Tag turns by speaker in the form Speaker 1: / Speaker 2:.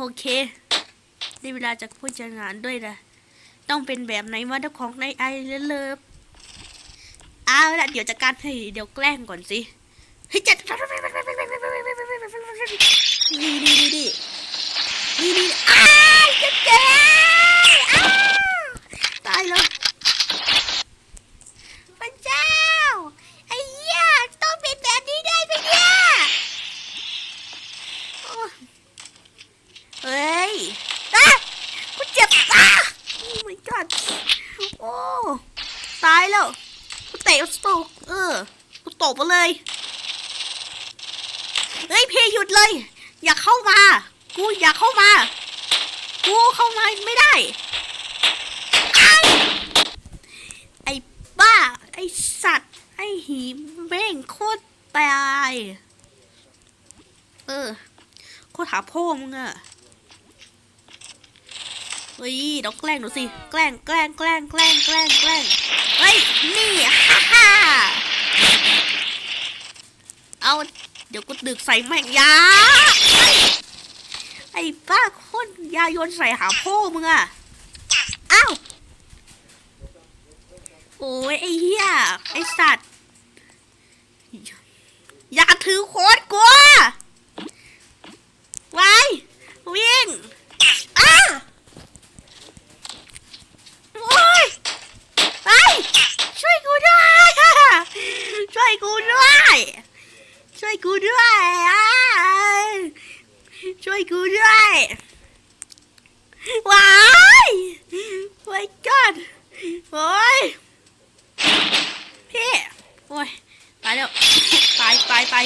Speaker 1: โอเคได้เวลาจากผู้จัดงานด้วยนะ ต้องเป็นแบบไหนวะเจ้าของในไอเลิฟเอาละเดี๋ยวจัดการให้เดี๋ยวแกล้งก่อนสิเฮ้ยจัดดีดีดีดีนี่นี่อ้าวเจ๊เจ๊อ้าวตายแล้วพระเจ้า ไอ้เหี้ยต้องเป็นแบบนี้ได้ไหมเนี่ยโอ้เฮ้ยอะกูเจ็บอะโอ้ my god โอ้ตายแล้วกูเตะสโตกเออกูตบมาเลยเฮ้ยพี่หยุดเลย อย่าเข้ามา กูอย่าเข้ามา กูเข้ามาไม่ได้ ไอ้ไอบ้า ไอ้สัตว์ ไอ้หีแม่งโคตรตาย เออ โคตรหาพ่อมึงอะ เฮ้ยเดี๋ยวแกล้งดูสิ แกล้งแกล้งแกล้งแกล้งแกล้งแกล้งเฮ้ย นี่ฮ่าฮ่าเอาเดี๋ยวกูดึกใส่แม่งยา ไอ้ไอ้บ้าคตรยาโยนใส่หาพ่อมึงอะอ้าว โอ้ยไอ้เหี้ย ไอ้สัตว์ อย่าถือโคตรกลัวไว้วิ่งอ้าโอ้ยไปช่วยกูด้วย ช่วยกูด้วย ช่วยกูด้วยอะช่วยกูด้วยว้ายโอ้ยกอดโอ้ยพี่โอ้ยตายแล้ว ตายตายตาย